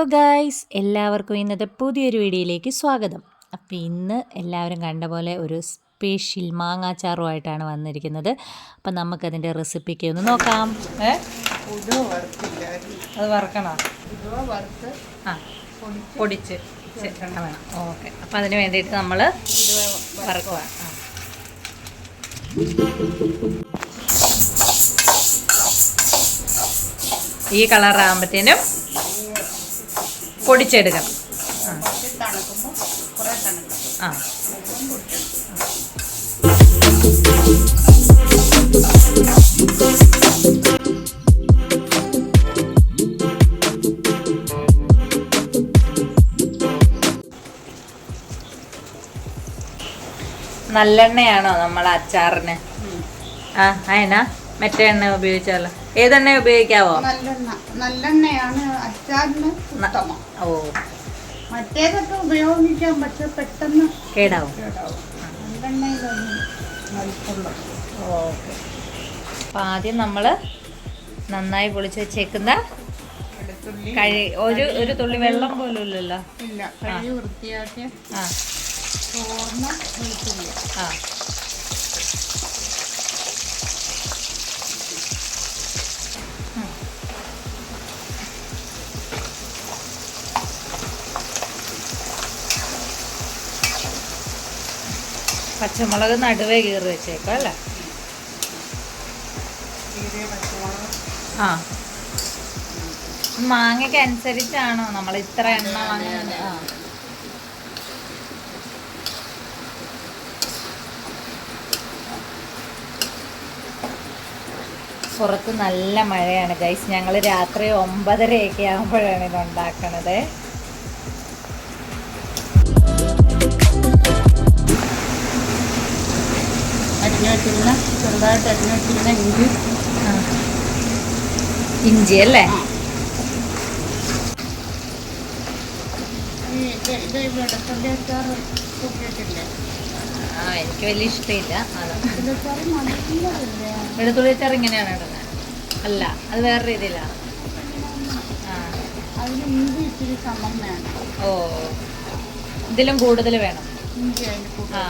Hello guys എല്ലാവർക്കും ഇന്നത്തെ പുതിയൊരു വീഡിയോയിലേക്ക് സ്വാഗതം. അപ്പോൾ ഇന്ന് എല്ലാവരും കണ്ട പോലെ ഒരു സ്പെഷ്യൽ മാങ്ങാച്ചാറുമായിട്ടാണ് വന്നിരിക്കുന്നത്. അപ്പം നമുക്കതിന്റെ റെസിപ്പിക്ക് ഒന്ന് നോക്കാം. അത് വറക്കണോ? ആ പൊടിച്ച് ചേർക്കണം. വേണം ഓക്കെ. അപ്പം അതിന് വേണ്ടിയിട്ട് നമ്മൾ വറുക്കുക വറക്കുക. ആ. ഈ കളറാകുമ്പോഴത്തേനും പൊടിച്ചെടുക്കണം ആ. നല്ലെണ്ണയാണോ നമ്മൾ അച്ചാറിന്? ആ അതിനാ മറ്റേ എണ്ണ ഉപയോഗിച്ചാലോ? ഏതെണ്ണ ഉപയോഗിക്കാവോ? നല്ലെണ്ണ. നല്ലെണ്ണയാണ് അച്ചാറിന് ഉത്തമം. ഓ. മറ്റേതൊക്കെ ഉപയോഗിക്കാം പക്ഷെ പെട്ടെന്ന് കേടാവും. ഓക്കെ. അപ്പം ആദ്യം നമ്മൾ നന്നായി പൊളിച്ച് വെച്ചേക്കുന്ന കഴി ഒരു ഒരു തുള്ളി വെള്ളം പോലും ഇല്ലല്ലോ? ആ. ആ. പച്ചമുളക് നടുവേ കീറി വെച്ചേക്കോ അല്ലേ? ആ. മാങ്ങയ്ക്ക് അനുസരിച്ചാണോ നമ്മൾ ഇത്ര എണ്ണ വാങ്ങുന്നത്? ആ. പുറത്ത് നല്ല മഴയാണ് ഗൈസ്. ഞങ്ങൾ രാത്രി ഒമ്പതരയൊക്കെ ആകുമ്പോഴാണ് ഇത് ഉണ്ടാക്കണത് അരിഞ്ഞു വെച്ചിരുന്ന ചെറുതായിട്ട് അരിഞ്ഞു വെച്ചിരുന്ന ഇഞ്ചി. ഇഞ്ചി അല്ലേ ആ. എനിക്ക് വലിയ ഇഷ്ടമില്ല. വെളുത്തുള്ളി അച്ചാർ ഇങ്ങനെയാണ് ഇടുന്നത് അല്ല അത് വേറെ രീതിയിലാണ് ഓ. ഇതിലും കൂടുതൽ വേണം. ആ.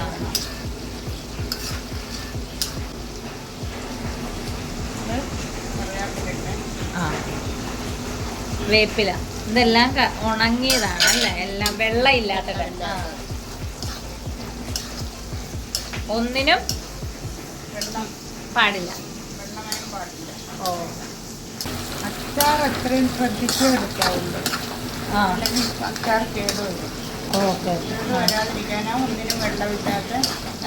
വേപ്പില. ഇതെല്ലാം ഉണങ്ങിയതാണ് അല്ലേ? എല്ലാം വെള്ളം ഇല്ലാത്തത് ഒന്നിനും പാടില്ല. ഓ. അച്ചാർ അത്രയും ശ്രദ്ധിച്ചേ എടുക്കാവുള്ളൂ. അല്ലെങ്കിൽ അച്ചാർ കേടുവരും.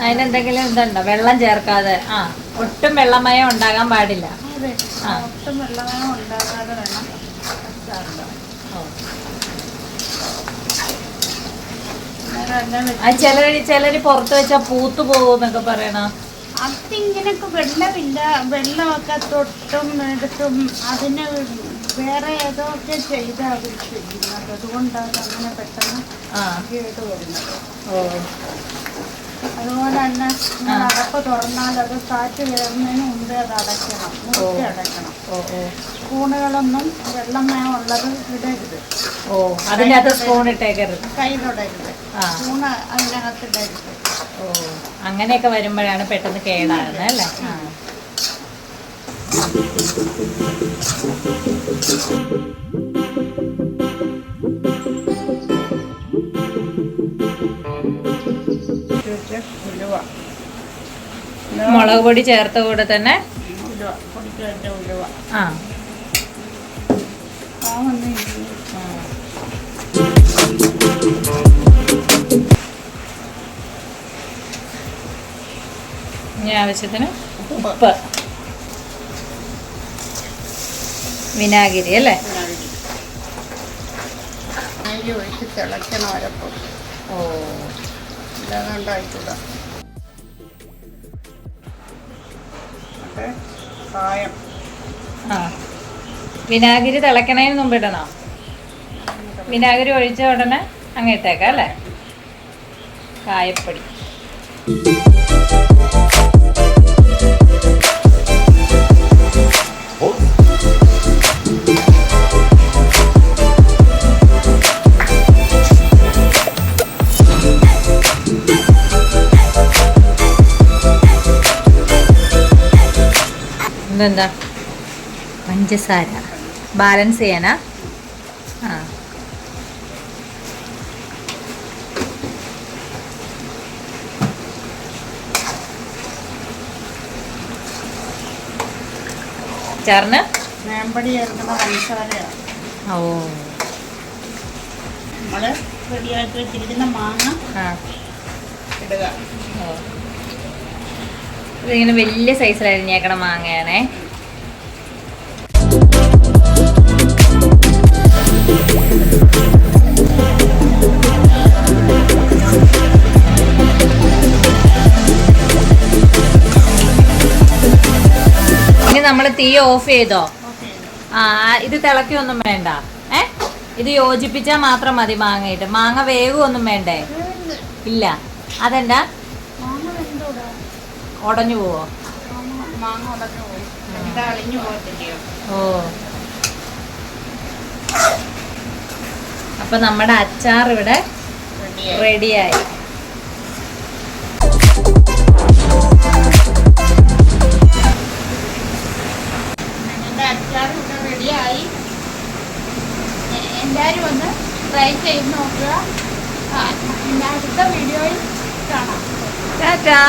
അതിനെന്തെങ്കിലും ഇതുണ്ടോ? വെള്ളം ചേർക്കാതെ. ആ ഒട്ടും വെള്ളമയം ഉണ്ടാകാൻ പാടില്ല. ഒട്ടും വെള്ളമയം ഉണ്ടാകാതെ വേണം അച്ചാറിടാൻ ഓ. ചിലര് ചിലര് പുറത്ത് വെച്ചാ പൂത്തു പോകുന്നൊക്കെ പറയണ. അതിങ്ങനൊക്കെ വെള്ളമില്ല. വെള്ളമൊക്കെ തൊട്ടും എടുത്തും അതിന് വേറെ ഏതൊക്കെ ചെയ്താ അവർ ചെയ്യുന്നത്? അതുകൊണ്ടാണ് അങ്ങനെ പെട്ടെന്ന് കേട് വരുന്നത്. ഓ. അതുപോലെ തന്നെ അടപ്പ് തുറന്നാൽ അത് കാറ്റ് കയറുന്നതിന് മുമ്പേ അത് അടയ്ക്കണം മുറുക്കി അടയ്ക്കണം. സ്പൂണുകളൊന്നും വെള്ളമയം ഉള്ളത് ഇടരുത്. ഓ അതിനകത്ത് സ്പൂൺ ഇട്ടേക്കരുത്. കയ്യിലിടരുത്. ആ. സ്പൂണ് അതിനകത്ത് ഇടരുത്. ഓ അങ്ങനെയൊക്കെ വരുമ്പോഴാണ് പെട്ടെന്ന് കേടാകുന്നത് അല്ലേ? ആ. മുളക് പൊടി ചേർത്ത കൂടെ തന്നെ ആ. ഇനി ആവശ്യത്തിന് ഉപ്പ്. വിനാഗിരി അല്ലേ? ഓ. ഇല്ലാതെ ഉണ്ടായിക്കൂടാ കായം. ആ. വിനാഗിരി തിളക്കണതിന് മുമ്പ് ഇടണോ? വിനാഗിരി ഒഴിച്ച ഉടനെ അങ്ങ് ഇട്ടേക്കാം അല്ലേ? കായപ്പൊടി. ഇതെന്താ? പഞ്ചസാര. ബാലൻസ് ചെയ്യാനാ? ആ. ചേർക്കുന്ന പഞ്ചസാരയാണ് ഓ. നമ്മൾ റെഡിയാക്കി വെച്ചിരിക്കുന്ന മാങ്ങ ഇടുക. ഇതിങ്ങനെ വലിയ സൈസിൽ അരിഞ്ഞേക്കണ മാങ്ങയാണേ. ഇനി നമ്മൾ തീ ഓഫ് ചെയ്തോ? ആ ഇത് തിളക്കൊന്നും വേണ്ട. ഏ? ഇത് യോജിപ്പിച്ചാൽ മാത്രം മതി മാങ്ങയിട്ട്. മാങ്ങ വേഗമൊന്നും വേണ്ടേ? ഇല്ല. അതെന്താ? ഉടഞ്ഞു പോവോ? മാങ്ങ മാങ്ങ ഉടഞ്ഞു പോകും അളിഞ്ഞു പോകത്തില്ലയോ? ഓ. അപ്പൊ നമ്മുടെ അച്ചാർ ഇവിടെ റെഡിയായി. റെഡിയായി. അച്ചാർ ഇവിടെ റെഡിയായി. എല്ലാവരും ഒന്ന് ട്രൈ ചെയ്ത് നോക്കുക. അടുത്ത വീഡിയോയിൽ കാണാം. ടാറ്റാ.